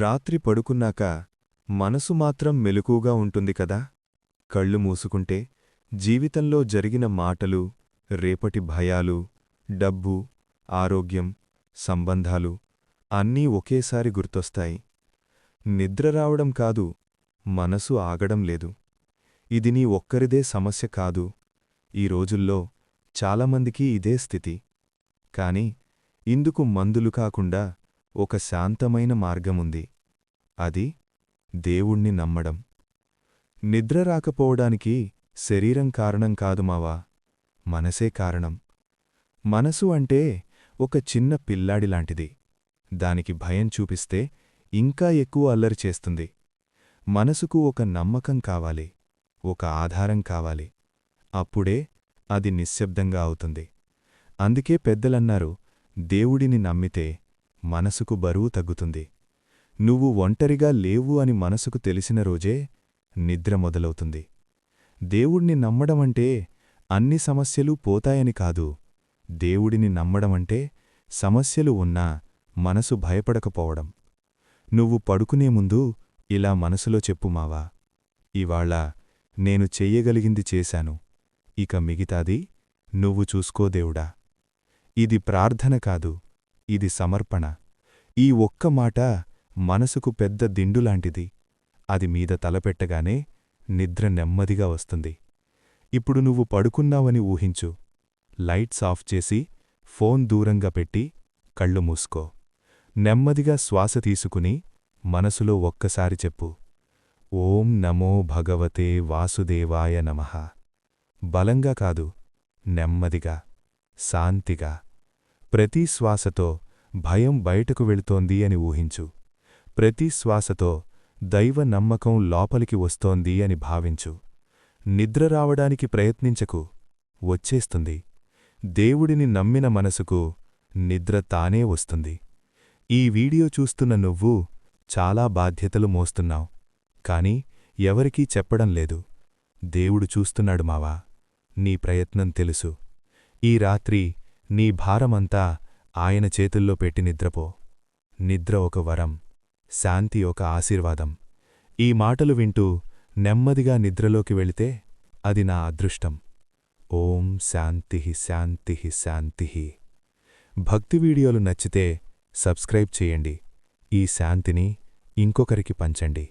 రాత్రి పడుకున్నాక మనసు మాత్రం మెలకుగా ఉంటుంది కదా? కళ్ళు మూసుకుంటే జీవితంలో జరిగిన మాటలు రేపటి భయాలు డబ్బు ఆరోగ్యం సంబంధాలు అన్నీ ఒకేసారి గుర్తొస్తాయి. నిద్ర రావడం కాదు మనసు ఆగడం లేదు. ఇది నీ ఒక్కరిదే సమస్య కాదు. ఈ రోజుల్లో చాలామందికి ఇదే స్థితి. కాని ఇందుకు మందులు కాకుండా ఒక శాంతమైన మార్గముంది. అది దేవుణ్ణి నమ్మడం. నిద్ర రాకపోవడానికి శరీరం కారణం కాదు మావా మనసే కారణం. మనసు అంటే ఒక చిన్న పిల్లాడిలాంటిది దానికి భయం చూపిస్తే ఇంకా ఎక్కువ అల్లరి చేస్తుంది. మనసుకు ఒక నమ్మకం కావాలి ఒక ఆధారం కావాలి. అప్పుడే అది నిశ్శబ్దంగా అవుతుంది. అందుకే పెద్దలన్నారు దేవుడిని నమ్మితే మనసుకు బరువు తగ్గుతుంది. నువ్వు ఒంటరిగా లేవు అని మనసుకు తెలిసిన రోజే నిద్ర మొదలవుతుంది. దేవుణ్ణి నమ్మడమంటే అన్ని సమస్యలు పోతాయని కాదు. దేవుడిని నమ్మడమంటే సమస్యలు ఉన్నా మనసు భయపడకపోవడం. నువ్వు పడుకునే ముందు ఇలా మనసులో చెప్పు మావా ఇవాళ నేను చెయ్యగలిగింది చేశాను. ఇక మిగతాది నువ్వు చూసుకో దేవుడా. ఇది ప్రార్థన కాదు ఇది సమర్పణ. ఈ ఒక్క మాట మనసుకు పెద్ద దిండులాంటిది. అది మీద తలపెట్టగానే నిద్ర నెమ్మదిగా వస్తుంది. ఇప్పుడు నువ్వు పడుకున్నావని ఊహించు. లైట్స్ ఆఫ్ చేసి ఫోన్ దూరంగా పెట్టి కళ్ళు మూసుకో. నెమ్మదిగా శ్వాస తీసుకుని మనసులో ఒక్కసారి చెప్పు. ఓం నమో భగవతే వాసుదేవాయ నమః. బలంగా కాదు నెమ్మదిగా శాంతిగా. ప్రతి శ్వాసతో భయం బయటకు వెళుతోంది అని ఊహించు. ప్రతి శ్వాసతో దైవ నమ్మకం లోపలికి వస్తోంది అని భావించు. నిద్ర రావడానికి ప్రయత్నించకు. వచ్చేస్తుంది. దేవుడిని నమ్మిన మనసుకు నిద్ర తానే వస్తుంది. ఈ వీడియో చూస్తున్న నువ్వు చాలా బాధ్యతలు మోస్తున్నావు. కాని ఎవరికీ చెప్పడం లేదు. దేవుడు చూస్తున్నాడు మావా. నీ ప్రయత్నం తెలుసు. ఈ రాత్రి నీ భారమంతా ఆయన చేతుల్లో పెట్టి నిద్రపో. నిద్ర ఒక వరం శాంతి ఒక ఆశీర్వాదం. ఈ మాటలు వింటూ నెమ్మదిగా నిద్రలోకి వెళితే అది నా అదృష్టం. ఓం శాంతి శాంతి శాంతి. భక్తి వీడియోలు నచ్చితే సబ్స్క్రైబ్ చేయండి. ఈ శాంతిని ఇంకొకరికి పంచండి.